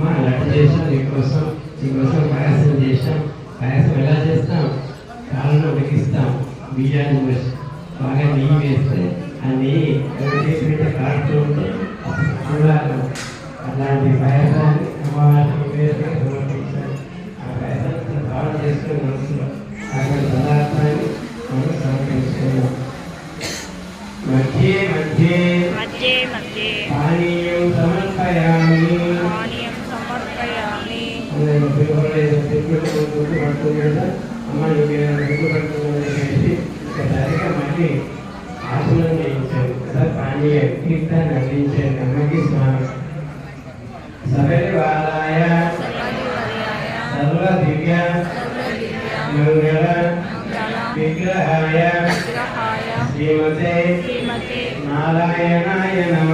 అమ్మ లడ్డు చేసాం నీకోసం నీకోసం పాయసం చేసాం పాయసం ఎలా చేస్తాం? కాళ్ళను ఉడికిస్తాం. బియ్యాన్ని పోసి బాగా నెయ్యి వేస్తే ఆ నెయ్యి చేసి మీద కాడుతూ ఉంటే చూడాలి అలాంటి పాయసాన్ని అమ్మవారికి సమర్పించాలి ఆ పాయసాన్ని భావన చేసుకుని మనసులో అక్కడ పాడియ కీర్తన రచించే నమ్మకి స్వామి శబరివాలాయ సర్వ దివ్య మంగళ విగ్రహాయ శ్రీమతే నారాయణాయ నమ.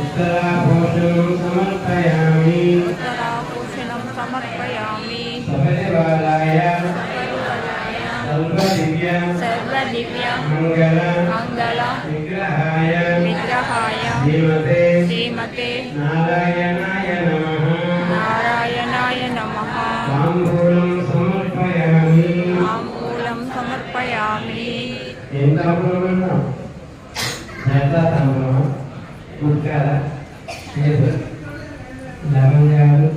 ఉత్తరాభూషణం సమర్పయామి. సమర్పయామి. శబరివాలాయ Sarudra Divya. Sarudra Divya. Mangala Mangala Nigrahaya Nigrahaya Dhimate Dhimate Narayanaya Namaha Narayanaya Namaha. Sambhulam Samarpayami Sambhulam Samarpayami Inta Purvana Jata Tamra Utkara Jesus Namanyaru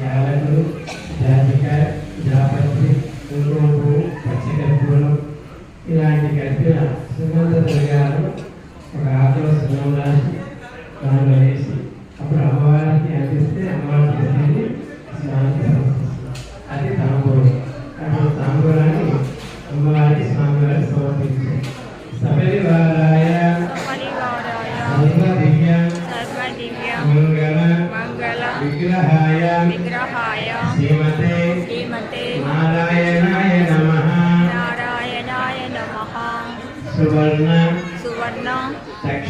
Jalanu Jadikara ఇలాంటి కలిపిన సుగంధ ద్రవ్యాలు ఒక ఆకులో సున్నం దానిలో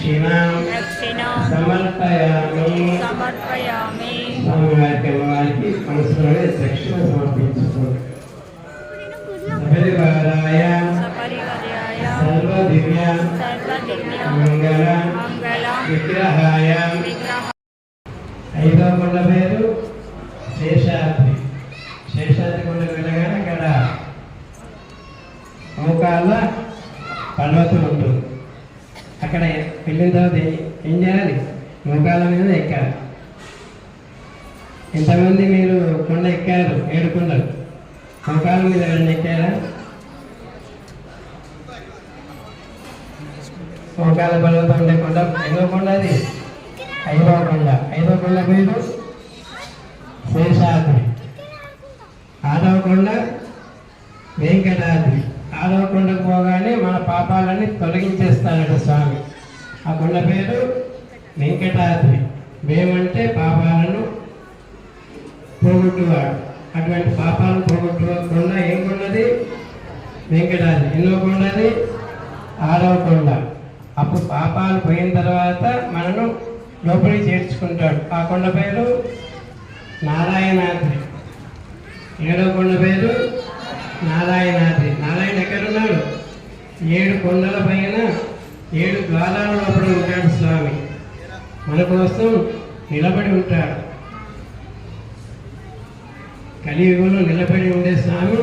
దక్షిణాం సమర్పయామి. సమర్పయామి. స్వామివారికి అమ్మవారికి మనసులోనే దక్షిణ సమర్పించుకోండి. సపరివారాయ. సర్వ దివ్య మంగళ. పర్వతులు వెళ్ళిన తర్వాత ఏం చేయాలి? మోకాల మీద ఎక్కాలి. ఎంతమంది మీరు కొండ ఎక్కారు? ఏడు కొండలు. మోకాల మీద ఎవరైనా ఎక్కారా? మోకాల పర్వతం ఉండే కొండ ఎన్నో కొండ అది. ఐదవ కొండ. ఐదవ కొండ పేరు శేషాద్రి. ఆరవ కొండ వెంకటాద్రి. ఆరవ కొండకు పోగానే మన పాపాలన్నీ తొలగించేస్తాడట స్వామి. ఆ కొండ పేరు వెంకటాద్రి. వేమంటే పాపాలను పోగొట్టువాడు. అటువంటి పాపాలను పోగొట్టు కొండ ఏం కొండది వెంకటాద్రి. ఎన్నో కొండది ఆరవ కొండ అప్పుడు పాపాలు పోయిన తర్వాత మనను లోపలికి చేర్చుకుంటాడు. ఆ కొండ పేరు నారాయణాద్రి. ఏడవ కొండ పేరు నారాయణాద్రి. నారాయణ ఎక్కడున్నాడు? ఏడు కొండల పైన ఏడు ద్వారాల లోపల ఉంటాడు స్వామి. మన కోసం నిలబడి ఉంటాడు. కలియుగంలో నిలబడి ఉండే స్వామి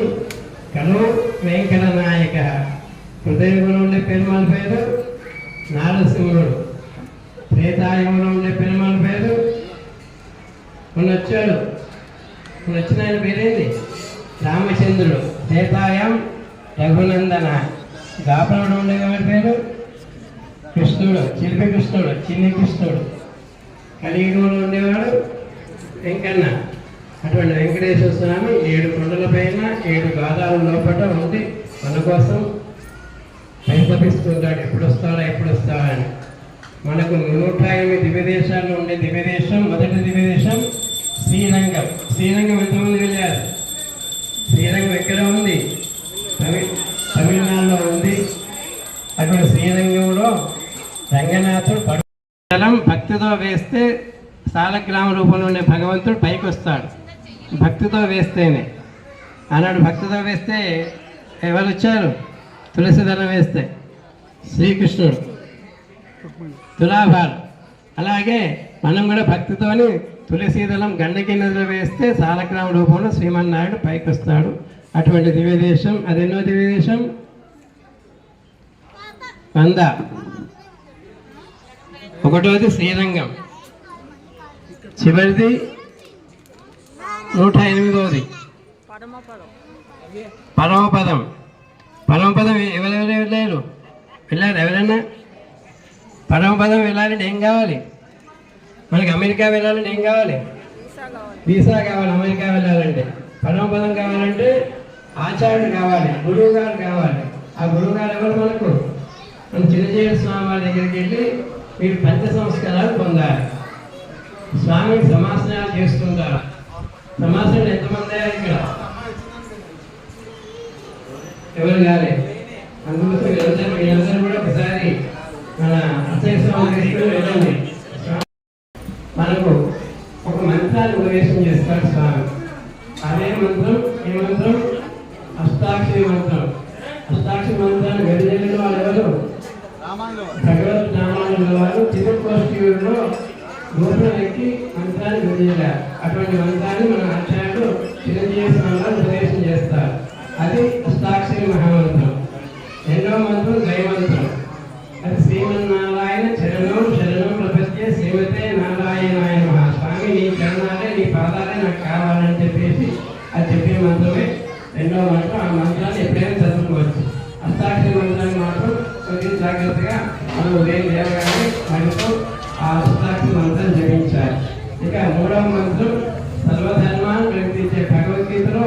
కను వెంకట నాయక. హృదయంలో ఉండే పెరుమాళ పేరు నారసింహుడు. త్రేతాయుగంలో ఉండే పెరుమాళ పేరు మొన్న వచ్చాడు మొన్న వచ్చిన ఆయన పేరేంది? రామచంద్రుడు. త్రేతాయం రఘునందన. గాపనుడు ఉండే వాడి పేరు కృష్ణుడు చిలిపి కృష్ణుడు చిన్ని కృష్ణుడు. కలియుగంలో ఉండేవాడు వెంకన్న. అటువంటి వెంకటేశ్వర స్వామి ఏడు కొండల పైన ఏడు గాదాల లోపల ఉండి మన కోసం పరితపిస్తుంటాడు ఎప్పుడు వస్తాడా ఎప్పుడు వస్తాడా అని. మనకు నూట ఎనిమిది దివ్యదేశాల్లో ఉండే దివ్యదేశం మొదటి దివ్యదేశం శ్రీరంగం. శ్రీరంగం ఎంతమంది వెళ్ళారు? జలం భక్తితో వేస్తే సాలగ్రామ రూపంలో ఉండే భగవంతుడు పైకి వస్తాడు భక్తితో వేస్తేనే. ఆనాడు భక్తితో వేస్తే ఎవరు వచ్చారు తులసి దళం వేస్తే శ్రీకృష్ణుడు. తులాభాలు అలాగే మనం కూడా భక్తితోని తులసీదళం గండకి నదిలో వేస్తే సాలగ్రామ రూపంలో శ్రీమన్నారాయణ పైకి వస్తాడు అటువంటి దివ్యదేశం అదెన్నో దివ్యదేశం? వంద. ఒకటోది శ్రీరంగం. చివరిది నూట ఎనిమిదవది పరమపదం. పరమపదం ఎవరెవరు వెళ్ళారు వెళ్ళారు ఎవరైనా పరమపదం వెళ్ళాలంటే ఏం కావాలి? మనకి అమెరికా వెళ్ళాలంటే ఏం కావాలి? వీసా కావాలి అమెరికా వెళ్ళాలంటే. పరమపదం కావాలంటే ఆచార్యుడు కావాలి గురువు గారు కావాలి. ఆ గురువు గారు ఎవరు మనకు? మనం చిన్నజీవ స్వామి వారి దగ్గరికి వెళ్ళి మీరు పంచ సంస్కారాలు పొందాలి. స్వామి సమాసనాలు చేస్తుంటారు. సమాసనాలు ఎంతమంది అయ్యారు ఇక్కడ? ఎవరు కాలే? అందుకోసం మీరందరూ కూడా ఒకసారి మన అక్షయ స్వామి వెళ్ళండి. మనకు ఒక మంత్రాన్ని ఉపదేశం చేస్తారు స్వామి. అదే మంత్రం ఏ మంత్రం? అష్టాక్షరి మంత్రం. అష్టాక్షరి మంత్రాన్ని గడిజల్లిన వాళ్ళు ఎవరు? భగవత్ నామాల చిన్న తిరుకోష్టిలో గోపురం ఎక్కి మంత్రాన్ని గడిజల్లారు అటువంటి మంత్రాన్ని మన ఆచార్యుడు చిరంజీవి స్వామి వారు ఉపదేశం చేస్తారు అది అష్టాక్షరి మహామంత్రం రెండవ మంత్రం దైవంత్రం అది శ్రీమన్నారాయణ చరణం శరణం ప్రపంచే శ్రీమతే నారాయణాయ నమః స్వామి నీ చరణాలే నీ పాదాలే నాకు కావాలని చెప్పేసి అది చెప్పే మంత్రమే రెండవ మంత్రం ఆ మంత్రాన్ని ఎప్పుడైనా చదువుకోవచ్చు అష్టాక్షరి మంత్రాన్ని మాత్రం కొద్దిగా జాగ్రత్తగా మనం ఉదయం లేవగానే మనతో ఆ సుతాక్షి మంత్రం జపించాలి. ఇక మూడవ మంత్రం సర్వధర్మాన్ని ప్రకటించే భగవద్గీతలో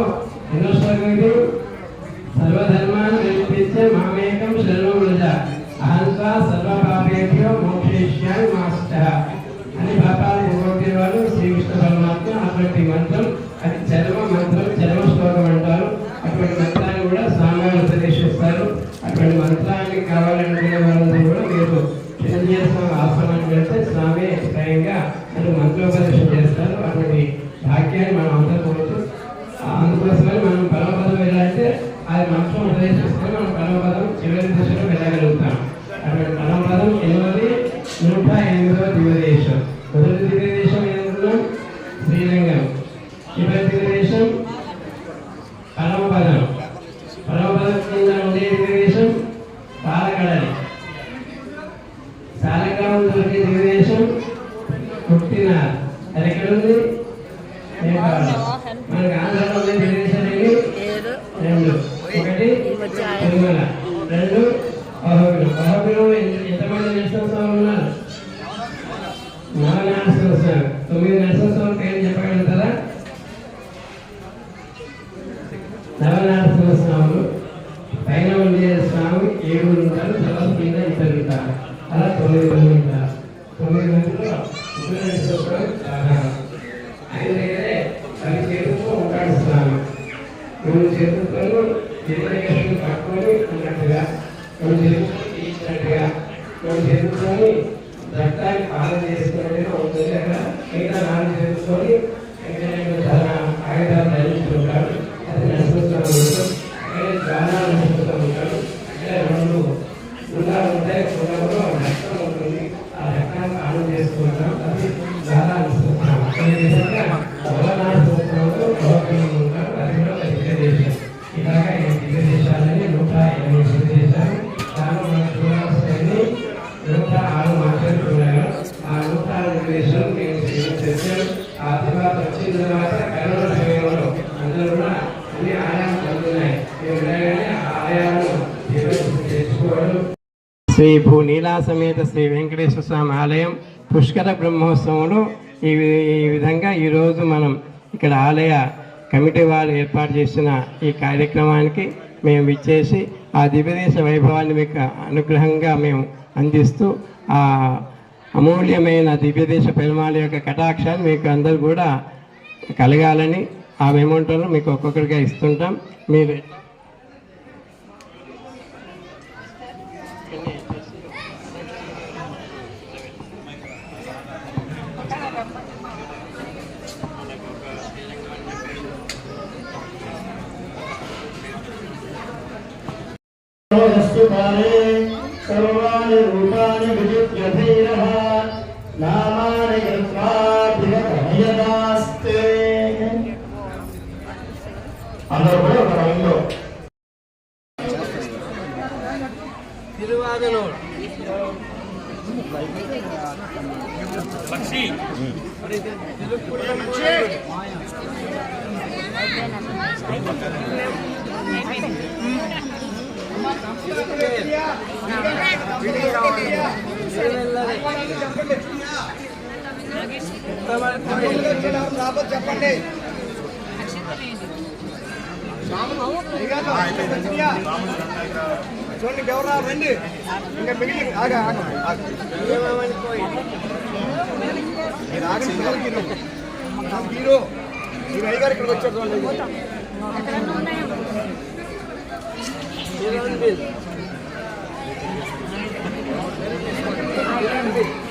ఎన్నో శ్లోకం ఇది? సర్వధర్మాన్ని ప్రకటించే మామేకం శరణం వ్రజ అహంసా సర్వపాపేభ్యో మోక్షేష్యామి మాస్ట అని పాపాలు పోగొట్టే వాళ్ళు శ్రీకృష్ణ పరమాత్మ అటువంటి మంత్రం. అది చర్మ మంత్రం చరమ శ్లోకం అంటారు అటువంటి మంత్రాన్ని కూడా స్వామివారు ఉపదేశిస్తారు అటువంటి మంత్రాన్ని కావాలనుకునే వాళ్ళందరూ కూడా మీరు చిరంజీవి స్వామి ఆశ్రమానికి వెళ్తే స్వామి స్వయంగా అది మంత్రోపదేశం చేస్తారు అటువంటి భాగ్యాన్ని మనం అందకపోవచ్చు అందుకోసమని మనం పరమపదం వెళ్ళాలంటే అది మంత్రం ఉపదేశిస్తే మనం పరమపదం దశలో వెళ్ళగలుగుతాం అటువంటి పరమపదం ఎనిమిది నూట ఎనిమిదవ దివ్యదేశం మొదటి దివ్యదేశం ఏమనుకున్నాం శ్రీరంగం. చివరి దివ్యదేశం పరమపదం పరమపదం కింద ఉండే దివ్యదేశం పాలకడలి సాలగ్రామం దొరికే దివ్యదేశం పుట్టినార్. అది ఎక్కడ ఉంది? మనకి ఆంధ్రలో ఉండే? ఏడు రెండు. ఒకటి తిరుమల. రెండు అహోబిలం అహోబిలం ఎంతమంది నరసింహస్వామి ఉన్నారు? నవ నరసింహస్వామి. తొమ్మిది నరసింహస్వామి పేరు చెప్పగలుగుతారా నవ నరసింహస్వాములు పైన ఉండే స్వామి ఏడుగురు ఉంటారు తర్వాత కింద ఇద్దరు ఉంటారు అలా తొమ్మిది మంది ఉంటారు తొమ్మిది మందిలో ఇద్దరు నరసింహస్వామి సాధారణం ఆయన దగ్గరే పది చేతులతో ఉంటాడు స్వామి రెండు చేతులతో నిర్ణయం పట్టుకొని ఉన్నట్టుగా రెండు చేతులతో తీసినట్టుగా రెండు చేతులతో రక్తాన్ని పాలన చేసుకున్నట్టుగా శ్రీ భూ నీలా సమేత శ్రీ వెంకటేశ్వర స్వామి ఆలయం పుష్కర బ్రహ్మోత్సవంలో ఈ ఈ విధంగా ఈరోజు మనం ఇక్కడ ఆలయ కమిటీ వారు ఏర్పాటు చేసిన ఈ కార్యక్రమానికి మేము ఇచ్చేసి ఆ దివ్యదేశ వైభవాన్ని మీకు అనుగ్రహంగా మేము అందిస్తూ ఆ అమూల్యమైన దివ్యదేశ పెరుమాల యొక్క కటాక్షాన్ని మీకు అందరూ కూడా కలగాలని ఆ అమౌంట్లను మీకు ఒక్కొక్కరిగా ఇస్తుంటాం. మీరు ప్రస్తుతాని సర్వాణి రూపాన్ని విజిత్య ధీరః నామాని కృత్వాభివతమయదాస్తే అందరూ కూడా ఒక రౌండ్లో తిరువాగలో లక్ష్మి చెప్పండి. చూడండి ఎవరు రండి ఇంకా మిగిలి ఆగా ఆగండి హీరో హీరో మీరు అయ్యగారు ఇక్కడికి వచ్చారు చూడండి Thank you.